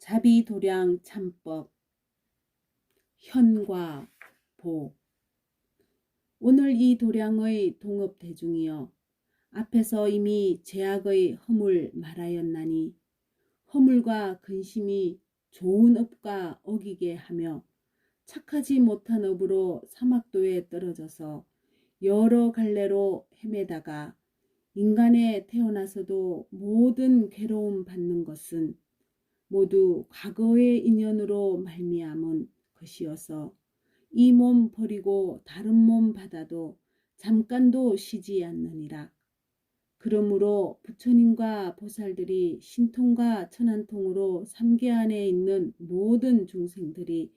자비도량 참법 현과 보. 오늘 이 도량의 동업 대중이여 앞에서 이미 제약의 허물 말하였나니 허물과 근심이 좋은 업과 어기게 하며 착하지 못한 업으로 사막도에 떨어져서 여러 갈래로 헤매다가 인간에 태어나서도 모든 괴로움 받는 것은 모두 과거의 인연으로 말미암은 것이어서 이 몸 버리고 다른 몸 받아도 잠깐도 쉬지 않느니라. 그러므로 부처님과 보살들이 신통과 천안통으로 삼계 안에 있는 모든 중생들이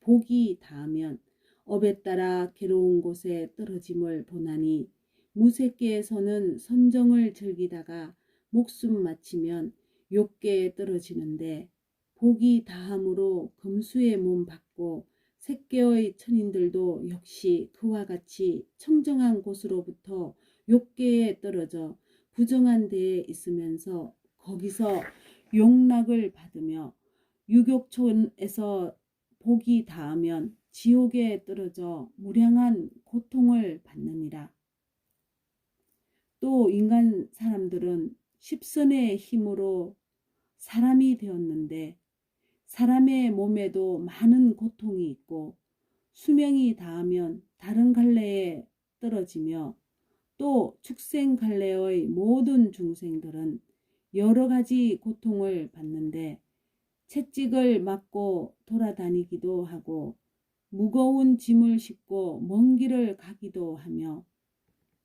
복이 닿으면 업에 따라 괴로운 곳에 떨어짐을 보나니 무색계에서는 선정을 즐기다가 목숨 마치면 욕계에 떨어지는데 복이 다함으로 금수의 몸 받고 색계의 천인들도 역시 그와 같이 청정한 곳으로부터 욕계에 떨어져 부정한 데에 있으면서 거기서 용락을 받으며 유격촌에서 복이 닿으면 지옥에 떨어져 무량한 고통을 받느니라. 또 인간 사람들은 십선의 힘으로 사람이 되었는데 사람의 몸에도 많은 고통이 있고 수명이 닿으면 다른 갈래에 떨어지며 또 축생 갈래의 모든 중생들은 여러 가지 고통을 받는데 채찍을 맞고 돌아다니기도 하고 무거운 짐을 싣고 먼 길을 가기도 하며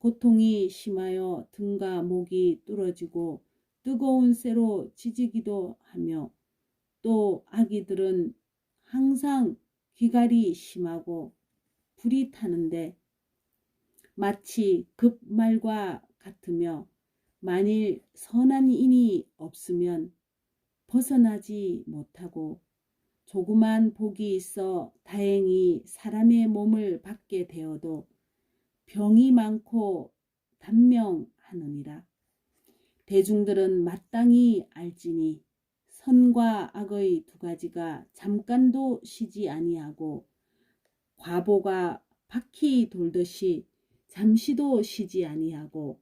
고통이 심하여 등과 목이 뚫어지고 뜨거운 쇠로 지지기도 하며 또 아기들은 항상 귀갈이 심하고 불이 타는데 마치 급말과 같으며 만일 선한 인이 없으면 벗어나지 못하고 조그만 복이 있어 다행히 사람의 몸을 받게 되어도 병이 많고 단명하느니라. 대중들은 마땅히 알지니 선과 악의 두 가지가 잠깐도 쉬지 아니하고 과보가 바퀴 돌듯이 잠시도 쉬지 아니하고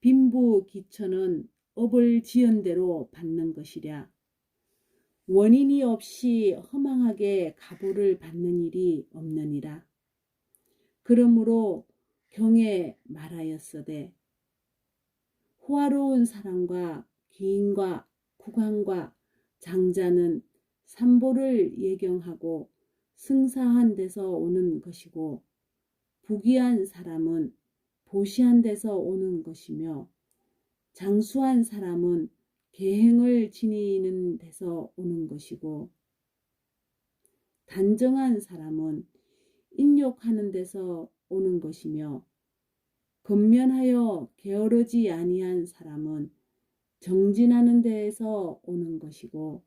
빈부 기천은 업을 지은 대로 받는 것이랴. 원인이 없이 허망하게 가보를 받는 일이 없느니라. 그러므로 경에 말하였어되 호화로운 사람과 기인과 국왕과 장자는 삼보를 예경하고 승사한 데서 오는 것이고 부귀한 사람은 보시한 데서 오는 것이며 장수한 사람은 계행을 지니는 데서 오는 것이고 단정한 사람은 인욕하는 데서 오는 것이며 근면하여 게으르지 아니한 사람은 정진하는 데에서 오는 것이고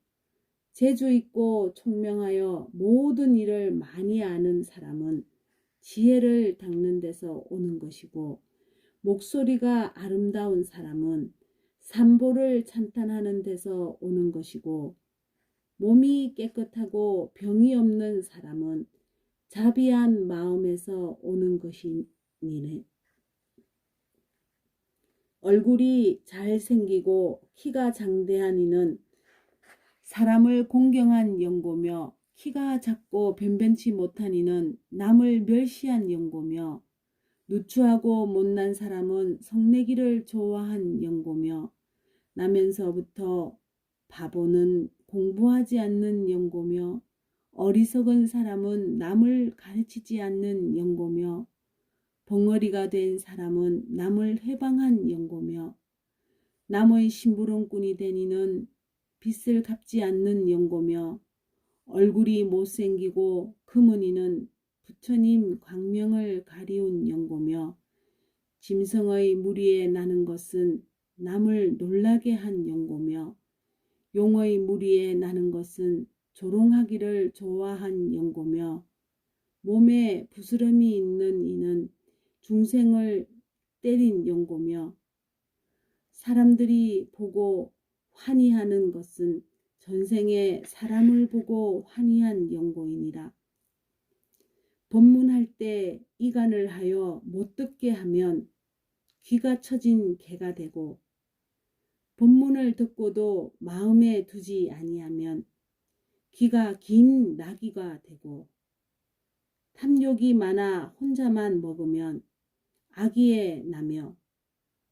재주 있고 총명하여 모든 일을 많이 아는 사람은 지혜를 닦는 데서 오는 것이고 목소리가 아름다운 사람은 삼보를 찬탄하는 데서 오는 것이고 몸이 깨끗하고 병이 없는 사람은 자비한 마음에서 오는 것이니네. 얼굴이 잘생기고 키가 장대한 이는 사람을 공경한 연고며 키가 작고 변변치 못한 이는 남을 멸시한 연고며 누추하고 못난 사람은 성내기를 좋아한 연고며 나면서부터 바보는 공부하지 않는 연고며 어리석은 사람은 남을 가르치지 않는 연고며 벙어리가 된 사람은 남을 해방한 연고며 남의 심부름꾼이 된 이는 빚을 갚지 않는 연고며 얼굴이 못생기고 금은 이는 부처님 광명을 가리운 연고며 짐승의 무리에 나는 것은 남을 놀라게 한 연고며 용의 무리에 나는 것은 조롱하기를 좋아한 연고며 몸에 부스럼이 있는 이는 중생을 때린 연고며 사람들이 보고 환희하는 것은 전생에 사람을 보고 환희한 연고이니라. 법문할 때 이간을 하여 못 듣게 하면 귀가 처진 개가 되고 법문을 듣고도 마음에 두지 아니하면 귀가 긴 나귀가 되고 탐욕이 많아 혼자만 먹으면 아기에 나며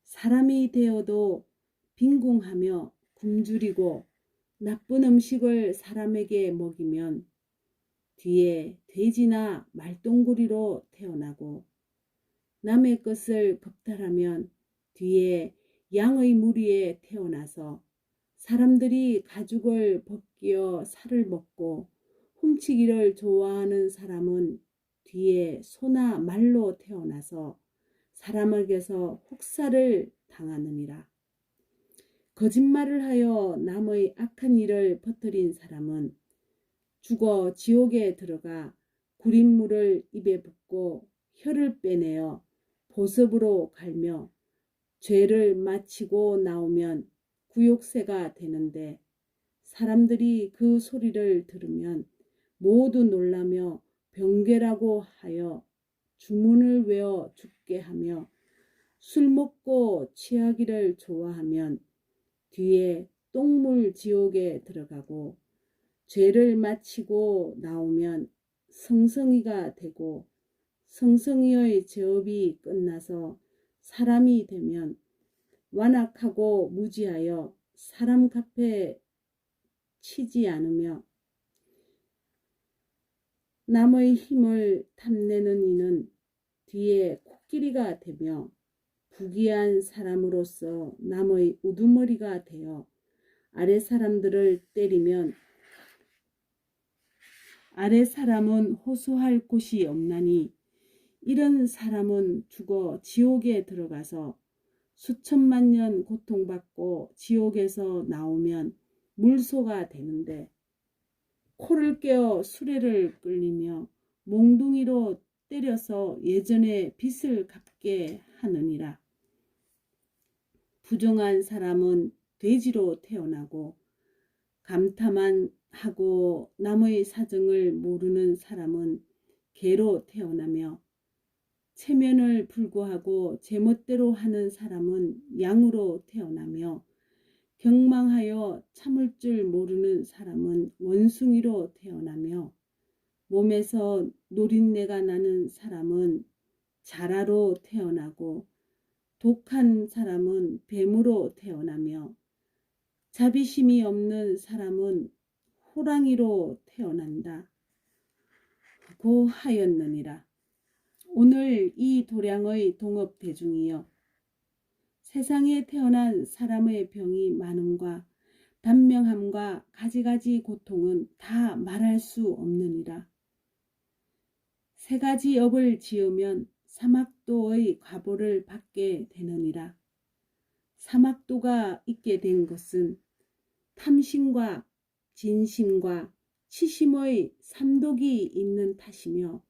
사람이 되어도 빈궁하며 굶주리고 나쁜 음식을 사람에게 먹이면 뒤에 돼지나 말똥구리로 태어나고 남의 것을 겁탈하면 뒤에 양의 무리에 태어나서 사람들이 가죽을 벗 기어 살을 먹고 훔치기를 좋아하는 사람은 뒤에 소나 말로 태어나서 사람에게서 혹사를 당하느니라. 거짓말을 하여 남의 악한 일을 퍼뜨린 사람은 죽어 지옥에 들어가 구린 물을 입에 붓고 혀를 빼내어 보습으로 갈며 죄를 마치고 나오면 구욕새가 되는데 사람들이 그 소리를 들으면 모두 놀라며 병괴라고 하여 주문을 외워 죽게 하며 술 먹고 취하기를 좋아하면 뒤에 똥물 지옥에 들어가고 죄를 마치고 나오면 성성이가 되고 성성이의 제업이 끝나서 사람이 되면 완악하고 무지하여 사람 값에 치지 않으며 남의 힘을 탐내는 이는 뒤에 코끼리가 되며 부귀한 사람으로서 남의 우두머리가 되어 아래 사람들을 때리면 아래 사람은 호소할 곳이 없나니 이런 사람은 죽어 지옥에 들어가서 수천만 년 고통받고 지옥에서 나오면 물소가 되는데 코를 깨어 수레를 끌리며 몽둥이로 때려서 예전에 빚을 갚게 하느니라. 부정한 사람은 돼지로 태어나고 감탄만 하고 남의 사정을 모르는 사람은 개로 태어나며 체면을 불구하고 제멋대로 하는 사람은 양으로 태어나며 경망하여 참을 줄 모르는 사람은 원숭이로 태어나며 몸에서 노린내가 나는 사람은 자라로 태어나고 독한 사람은 뱀으로 태어나며 자비심이 없는 사람은 호랑이로 태어난다. 고 하였느니라. 오늘 이 도량의 동업 대중이여 세상에 태어난 사람의 병이 많음과 단명함과 가지가지 고통은 다 말할 수 없느니라. 세 가지 업을 지으면 사막도의 과보를 받게 되느니라. 사막도가 있게 된 것은 탐심과 진심과 치심의 삼독이 있는 탓이며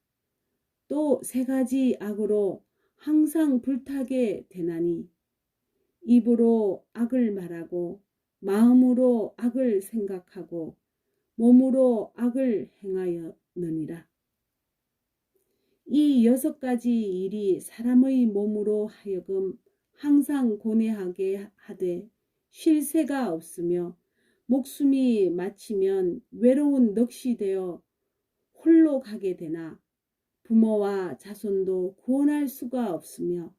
또 세 가지 악으로 항상 불타게 되나니 입으로 악을 말하고 마음으로 악을 생각하고 몸으로 악을 행하였느니라. 이 여섯 가지 일이 사람의 몸으로 하여금 항상 고뇌하게 하되 쉴 새가 없으며 목숨이 마치면 외로운 넋이 되어 홀로 가게 되나 부모와 자손도 구원할 수가 없으며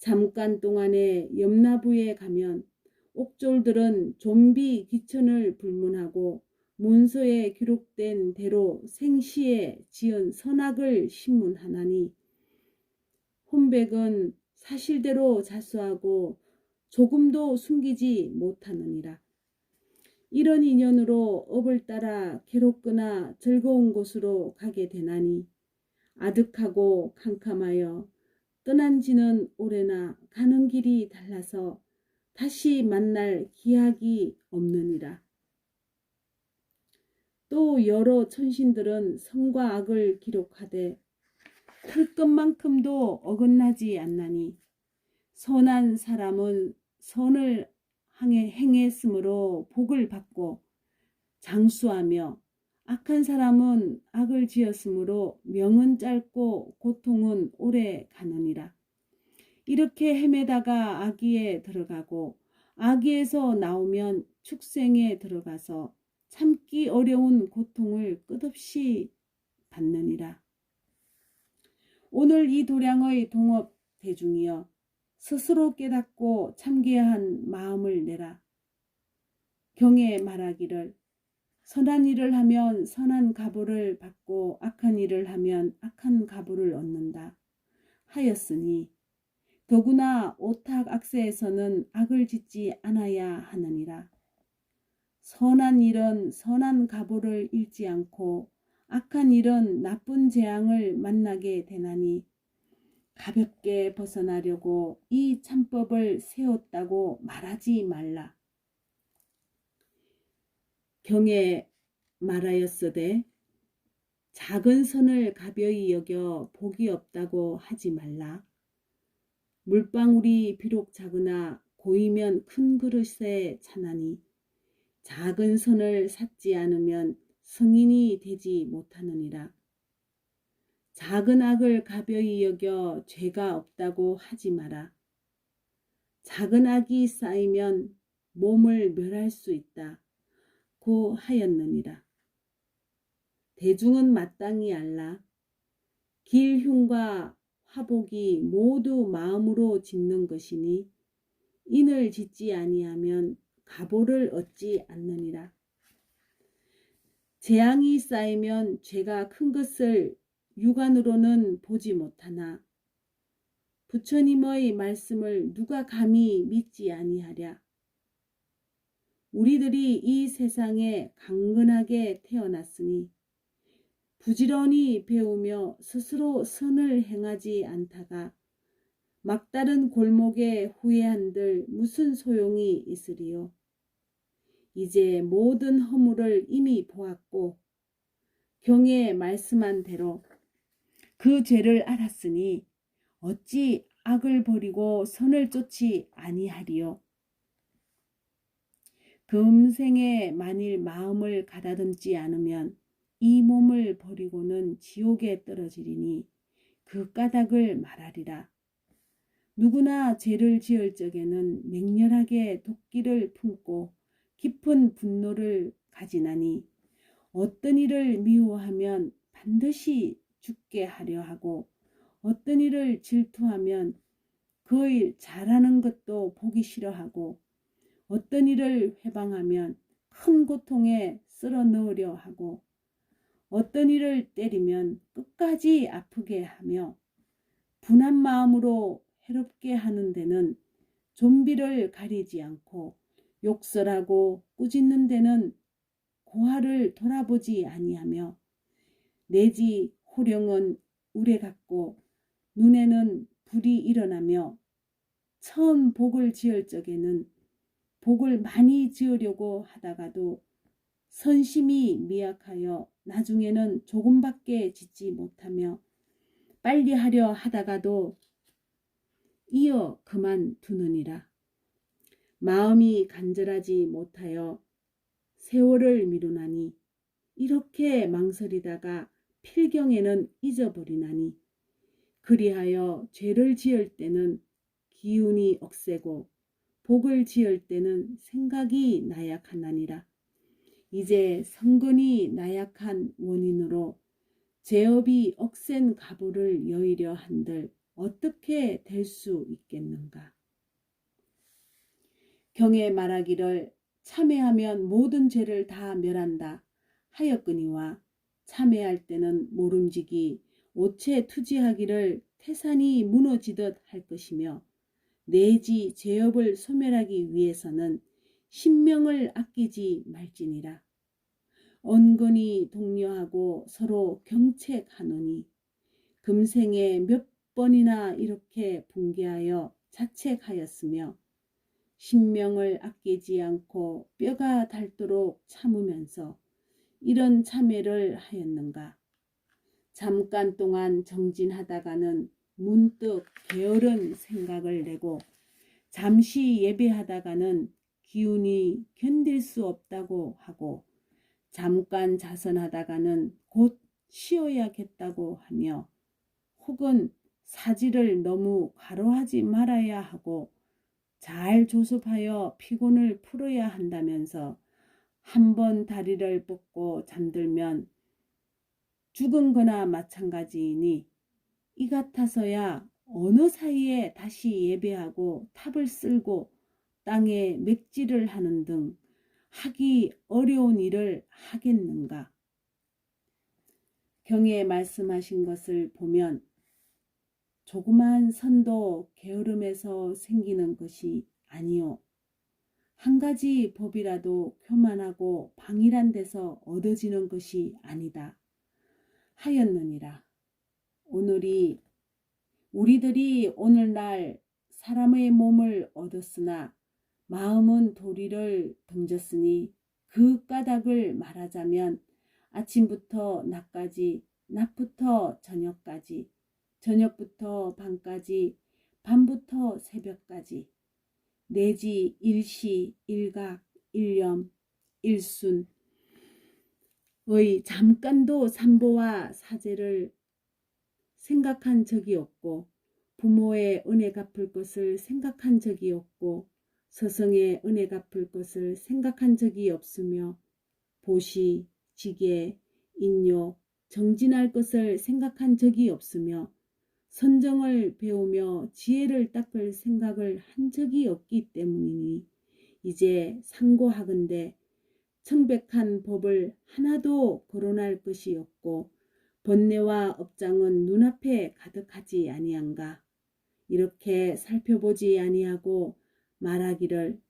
잠깐 동안에 염라부에 가면 옥졸들은 좀비 기천을 불문하고 문서에 기록된 대로 생시에 지은 선악을 신문하나니 혼백은 사실대로 자수하고 조금도 숨기지 못하느니라. 이런 인연으로 업을 따라 괴롭거나 즐거운 곳으로 가게 되나니 아득하고 캄캄하여 떠난 지는 오래나 가는 길이 달라서 다시 만날 기약이 없느니라. 또 여러 천신들은 선과 악을 기록하되 할 것만큼도 어긋나지 않나니 선한 사람은 선을 행했으므로 복을 받고 장수하며 악한 사람은 악을 지었으므로 명은 짧고 고통은 오래 가느니라. 이렇게 헤매다가 아기에 들어가고 아기에서 나오면 축생에 들어가서 참기 어려운 고통을 끝없이 받느니라. 오늘 이 도량의 동업 대중이여 스스로 깨닫고 참게 한 마음을 내라. 경에 말하기를 선한 일을 하면 선한 가보를 받고 악한 일을 하면 악한 가보를 얻는다. 하였으니 더구나 오탁 악세에서는 악을 짓지 않아야 하느니라. 선한 일은 선한 가보를 잃지 않고 악한 일은 나쁜 재앙을 만나게 되나니 가볍게 벗어나려고 이 참법을 세웠다고 말하지 말라. 경에 말하였으되 작은 선을 가벼이 여겨 복이 없다고 하지 말라. 물방울이 비록 작으나 고이면 큰 그릇에 차나니 작은 선을 샀지 않으면 성인이 되지 못하느니라. 작은 악을 가벼이 여겨 죄가 없다고 하지 마라. 작은 악이 쌓이면 몸을 멸할 수 있다. 고 하였느니라. 대중은 마땅히 알라. 길흉과 화복이 모두 마음으로 짓는 것이니 인을 짓지 아니하면 가보를 얻지 않느니라. 재앙이 쌓이면 죄가 큰 것을 육안으로는 보지 못하나 부처님의 말씀을 누가 감히 믿지 아니하랴. 우리들이 이 세상에 강건하게 태어났으니 부지런히 배우며 스스로 선을 행하지 않다가 막다른 골목에 후회한들 무슨 소용이 있으리요. 이제 모든 허물을 이미 보았고 경에 말씀한 대로 그 죄를 알았으니 어찌 악을 버리고 선을 쫓지 아니하리요. 금생에 만일 마음을 가다듬지 않으면 이 몸을 버리고는 지옥에 떨어지리니 그 까닭을 말하리라. 누구나 죄를 지을 적에는 맹렬하게 도끼를 품고 깊은 분노를 가지나니 어떤 일을 미워하면 반드시 죽게 하려 하고 어떤 일을 질투하면 그 일 잘하는 것도 보기 싫어하고 어떤 일을 회방하면 큰 고통에 쓸어 넣으려 하고 어떤 일을 때리면 끝까지 아프게 하며 분한 마음으로 해롭게 하는 데는 좀비를 가리지 않고 욕설하고 꾸짖는 데는 고화를 돌아보지 아니하며 내지 호령은 우레 같고 눈에는 불이 일어나며 처음 복을 지을 적에는 복을 많이 지으려고 하다가도 선심이 미약하여 나중에는 조금밖에 짓지 못하며 빨리 하려 하다가도 이어 그만두느니라. 마음이 간절하지 못하여 세월을 미루나니 이렇게 망설이다가 필경에는 잊어버리나니 그리하여 죄를 지을 때는 기운이 억세고 복을 지을 때는 생각이 나약하나니라. 이제 성근이 나약한 원인으로 제업이 억센 가보를 여의려 한들 어떻게 될 수 있겠는가? 경에 말하기를 참회하면 모든 죄를 다 멸한다 하였거니와 참회할 때는 모름지기 오체 투지하기를 태산이 무너지듯 할 것이며 내지 죄업을 소멸하기 위해서는 신명을 아끼지 말지니라. 언건이 동료하고 서로 경책하노니 금생에 몇 번이나 이렇게 붕괴하여 자책하였으며 신명을 아끼지 않고 뼈가 닳도록 참으면서 이런 참회를 하였는가. 잠깐 동안 정진하다가는 문득 게으른 생각을 내고 잠시 예배하다가는 기운이 견딜 수 없다고 하고 잠깐 자선하다가는 곧 쉬어야겠다고 하며 혹은 사지를 너무 과로하지 말아야 하고 잘 조습하여 피곤을 풀어야 한다면서 한 번 다리를 뻗고 잠들면 죽은 거나 마찬가지이니 이 같아서야 어느 사이에 다시 예배하고 탑을 쓸고 땅에 맥지를 하는 등 하기 어려운 일을 하겠는가? 경에 말씀하신 것을 보면 조그만 선도 게으름에서 생기는 것이 아니요. 한 가지 법이라도 교만하고 방일한 데서 얻어지는 것이 아니다. 하였느니라. 오늘이 우리들이 오늘날 사람의 몸을 얻었으나 마음은 도리를 던졌으니 그 까닭을 말하자면 아침부터 낮까지 낮부터 저녁까지 저녁부터 밤까지 밤부터 새벽까지 내지 일시 일각 일념 일순. 의 잠깐도 산보와 사제를 생각한 적이 없고 부모의 은혜 갚을 것을 생각한 적이 없고 서성의 은혜 갚을 것을 생각한 적이 없으며 보시, 지게, 인요, 정진할 것을 생각한 적이 없으며 선정을 배우며 지혜를 닦을 생각을 한 적이 없기 때문이니 이제 상고하건대 청백한 법을 하나도 거론할 것이 없고 번뇌와 업장은 눈앞에 가득하지 아니한가? 이렇게 살펴보지 아니하고 말하기를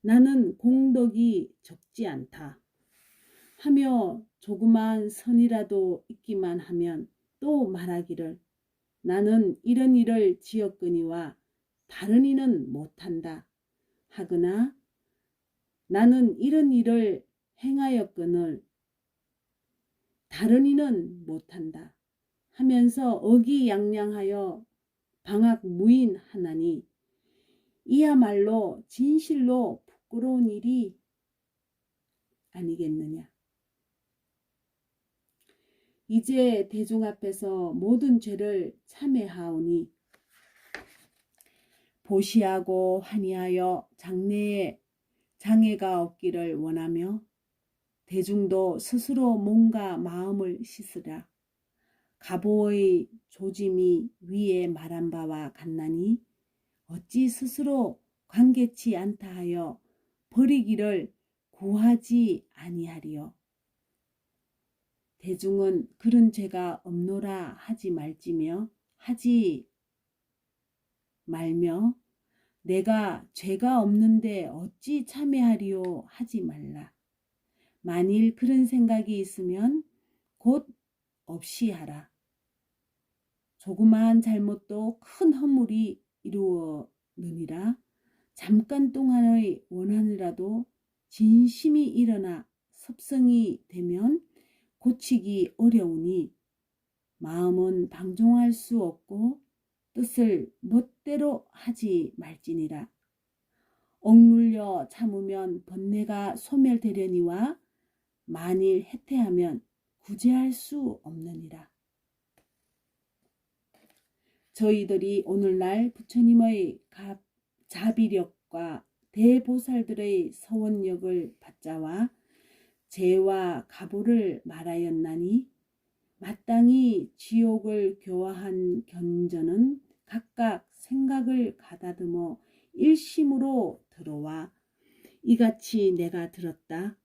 나는 공덕이 적지 않다. 하며 조그만 선이라도 있기만 하면 또 말하기를 나는 이런 일을 지었거니와 다른 이는 못한다. 하거나 나는 이런 일을 행하였거늘 다른 이는 못한다 하면서 어기양양하여 방학 무인하나니 이야말로 진실로 부끄러운 일이 아니겠느냐. 이제 대중 앞에서 모든 죄를 참회하오니 보시하고 환희하여 장래에 장애가 없기를 원하며 대중도 스스로 몸과 마음을 씻으라. 가보의 조짐이 위에 말한 바와 같나니 어찌 스스로 관계치 않다 하여 버리기를 구하지 아니하리요. 대중은 그런 죄가 없노라 하지 말지며 하지 말며 내가 죄가 없는데 어찌 참회하리요 하지 말라. 만일 그런 생각이 있으면 곧 없이 하라. 조그마한 잘못도 큰 허물이 이루어느니라. 잠깐 동안의 원한이라도 진심이 일어나 섭성이 되면 고치기 어려우니 마음은 방종할 수 없고 뜻을 멋대로 하지 말지니라. 억눌려 참으면 번뇌가 소멸되려니와 만일 해태하면 구제할 수 없느니라. 저희들이 오늘날 부처님의 자비력과 대보살들의 서원력을 받자와 죄와 가보를 말하였나니 마땅히 지옥을 교화한 견전은 각각 생각을 가다듬어 일심으로 들어와 이같이 내가 들었다.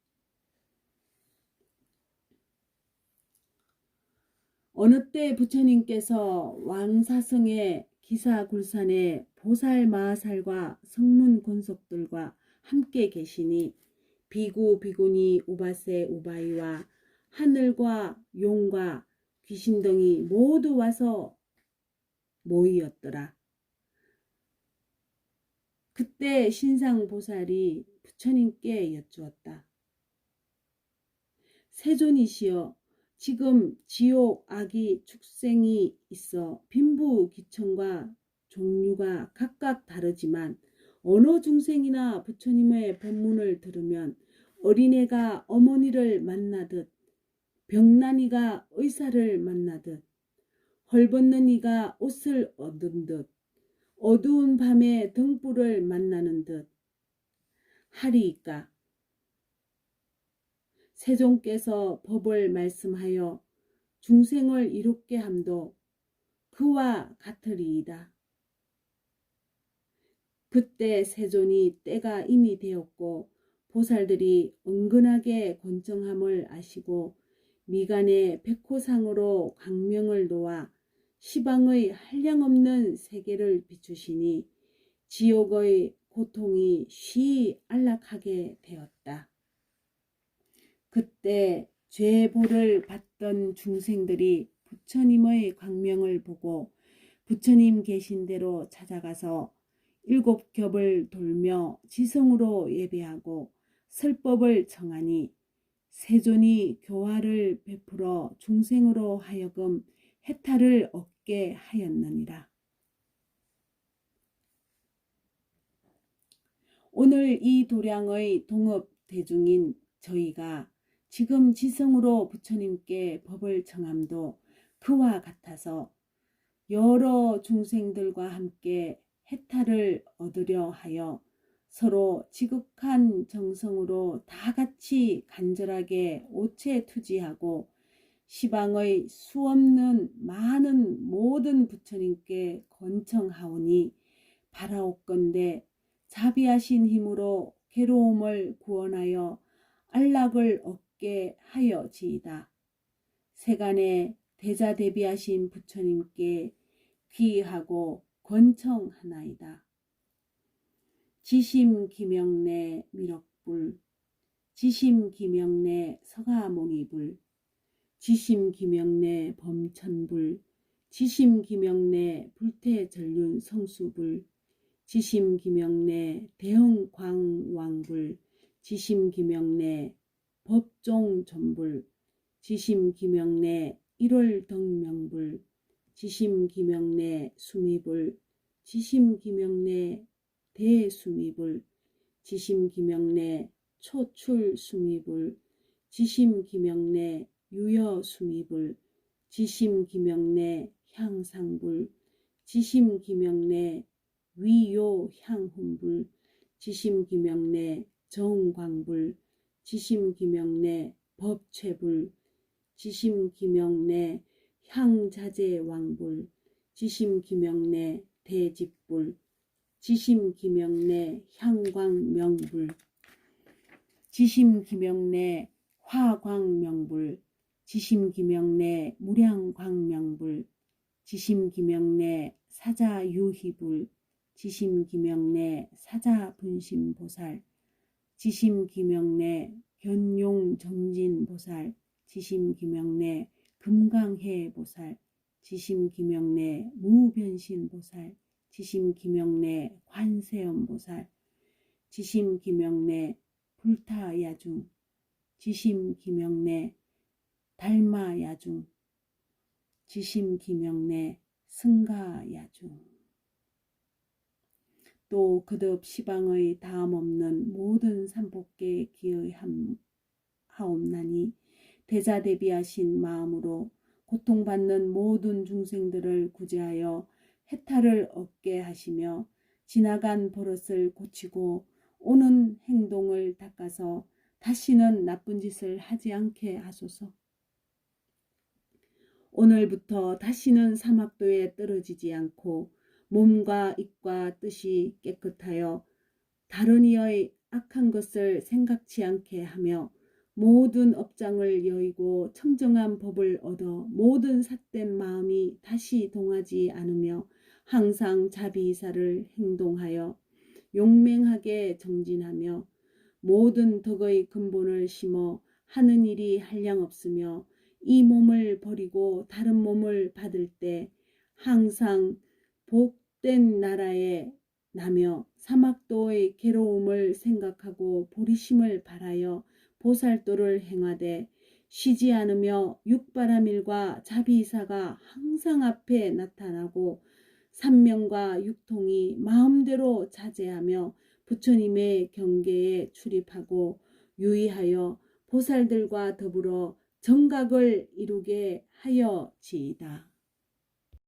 어느 때 부처님께서 왕사성의 기사굴산의 보살마살과 성문곤속들과 함께 계시니 비구 비구니 우바세 우바이와 하늘과 용과 귀신 등이 모두 와서 모이었더라. 그때 신상보살이 부처님께 여쭈었다. 세존이시여 지금 지옥 악이 축생이 있어 빈부귀천과 종류가 각각 다르지만 어느 중생이나 부처님의 법문을 들으면 어린애가 어머니를 만나듯 병난이가 의사를 만나듯 헐벗는 이가 옷을 얻은 듯 어두운 밤에 등불을 만나는 듯. 하리이까 세종께서 법을 말씀하여 중생을 이롭게 함도 그와 같으리이다. 그때 세존이 때가 이미 되었고 보살들이 은근하게 권정함을 아시고 미간에 백호상으로 광명을 놓아 시방의 한량없는 세계를 비추시니 지옥의 고통이 쉬 안락하게 되었다. 그때 죄보를 받던 중생들이 부처님의 광명을 보고 부처님 계신 대로 찾아가서 일곱 겹을 돌며 지성으로 예배하고 설법을 청하니 세존이 교화를 베풀어 중생으로 하여금 해탈을 얻게 하였느니라. 오늘 이 도량의 동업 대중인 저희가 지금 지성으로 부처님께 법을 청함도 그와 같아서 여러 중생들과 함께 해탈을 얻으려 하여 서로 지극한 정성으로 다 같이 간절하게 오체투지하고 시방의 수없는 많은 모든 부처님께 건청하오니 바라옵건대 자비하신 힘으로 괴로움을 구원하여 안락을 얻 게 하여지이다. 세간에 대자 대비하신 부처님께 귀하고 권청하나이다. 지심 기명내 미륵불 지심 기명내 서가모니불 지심 기명내 범천불 지심 기명내 불태전륜 성수불 지심 기명내 대흥광왕불 지심 기명내 법종 전불 지심 기명내 일월덕명불 지심 기명내 수미불 지심 기명내 대수미불 지심 기명내 초출 수미불 지심 기명내 유여 수미불 지심 기명내 향상불 지심 기명내 위요 향훈불 지심 기명내 정광불 지심 기명내 법최불 지심 기명내 향자재 왕불 지심 기명내 대집불 지심 기명내 향광명불 지심 기명내 화광명불 지심 기명내 무량광명불 지심 기명내 사자유희불 지심 기명내 사자분심보살 지심 기명내 견용정진보살 지심 기명내 금강해 보살, 지심 기명내 무변신 보살, 지심 기명내 관세음 보살, 지심 기명내 불타야중, 지심 기명내 달마야중, 지심 기명내 승가야중. 또 그듭 시방의 다음 없는 모든 삼복계 기의하옵나니 대자 대비하신 마음으로 고통받는 모든 중생들을 구제하여 해탈을 얻게 하시며 지나간 버릇을 고치고 오는 행동을 닦아서 다시는 나쁜 짓을 하지 않게 하소서. 오늘부터 다시는 사막도에 떨어지지 않고 몸과 입과 뜻이 깨끗하여 다른 이의 악한 것을 생각치 않게 하며 모든 업장을 여의고 청정한 법을 얻어 모든 삿된 마음이 다시 동하지 않으며 항상 자비이사를 행동하여 용맹하게 정진하며 모든 덕의 근본을 심어 하는 일이 한량없으며 이 몸을 버리고 다른 몸을 받을 때 항상 복 된 나라에 나며 사막도의 괴로움을 생각하고 보리심을 바라여 보살도를 행하되 쉬지 않으며 육바라밀과 자비이사가 항상 앞에 나타나고 삼명과 육통이 마음대로 자제하며 부처님의 경계에 출입하고 유의하여 보살들과 더불어 정각을 이루게 하여지이다.